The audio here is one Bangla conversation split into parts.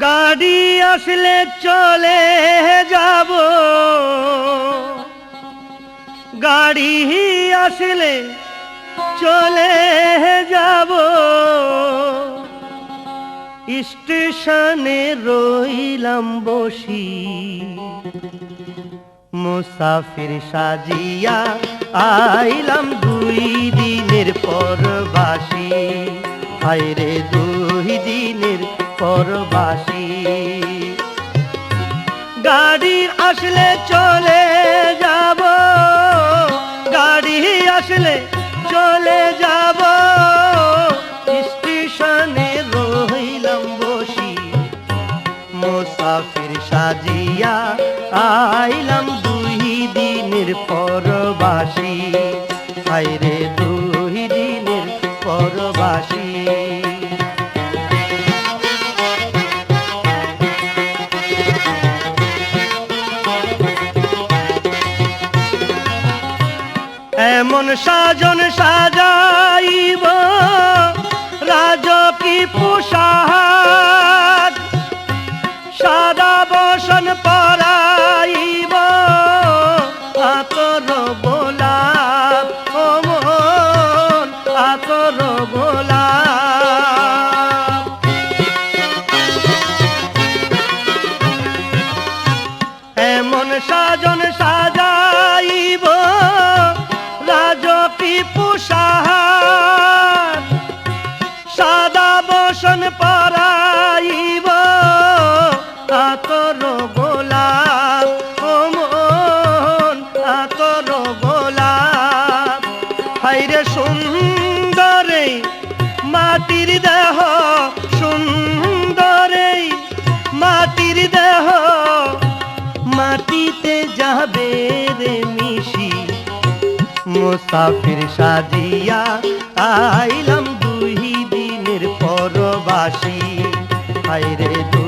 গাড়ি আসলে চলে যাব। গাড়ি আসলে চলে যাব। স্টেশনে রইলাম বসি। মুসাফির সাজিয়া আইলাম দুই দিনের পরবাসী। হায়রে দুই দিনের পরবাসী। গাড়ি আসলে চলে মুসাফির সাজিয়া আইলাম দুই দিনের পরবাসী। হায়রে দুই দিনের পরবাসী। এমন সাজন সাজাইব রাজকি পোশাক সাদা বসন পরাইব হাইরে সুন্দরে, মাটির দেহ সুন্দরে, মাটির দেহ মাটিতে যাবে রে মিশি মুসাফির সাজিয়া আইলাম দুই দিনের পরবাসী। হায়রে দুই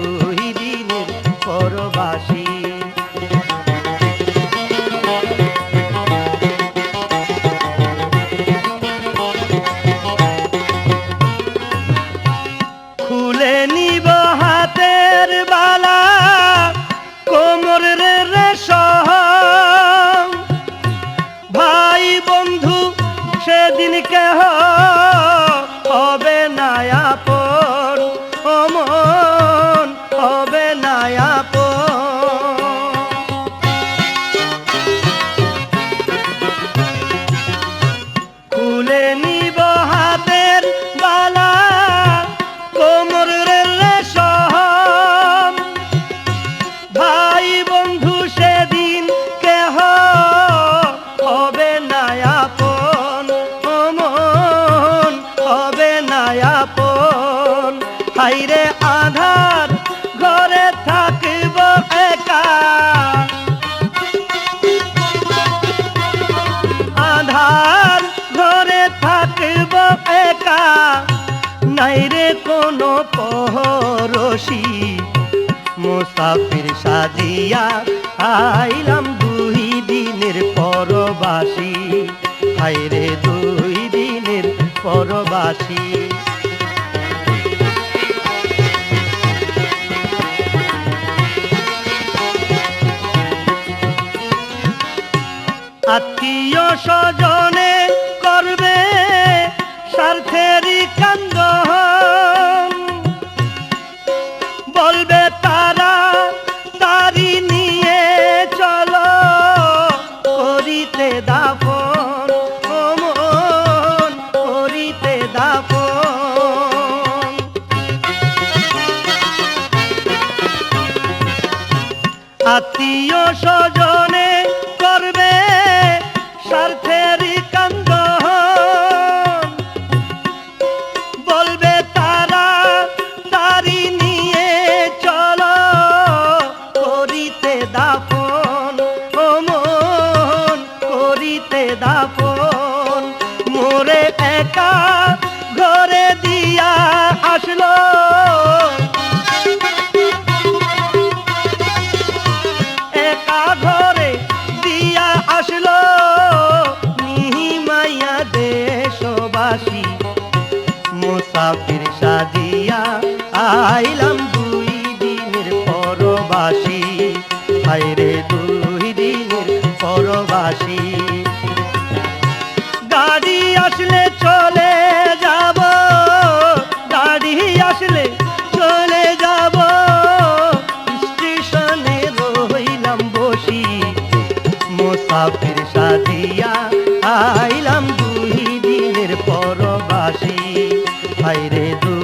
করে কোনো পরশি। মুসাফির সাজিয়া আইলাম দুই দিনের পরবাসী। হায়রে, দুই দিনের পরবাসী। আত্মীয় স্বজনে করবে স্বার্থেরই কান্দ আসলো। একা ধরে দিয়া আসলো। নিহিমাইয়া দেশবাসী, মোসাফির সাজিয়া আইলাম দুই দিনের পরবাসী। হাইরে দুই দিনের পরবাসী। সাদিয়া আইলাম দুই দিনের পরবাসী। হাইরে দুই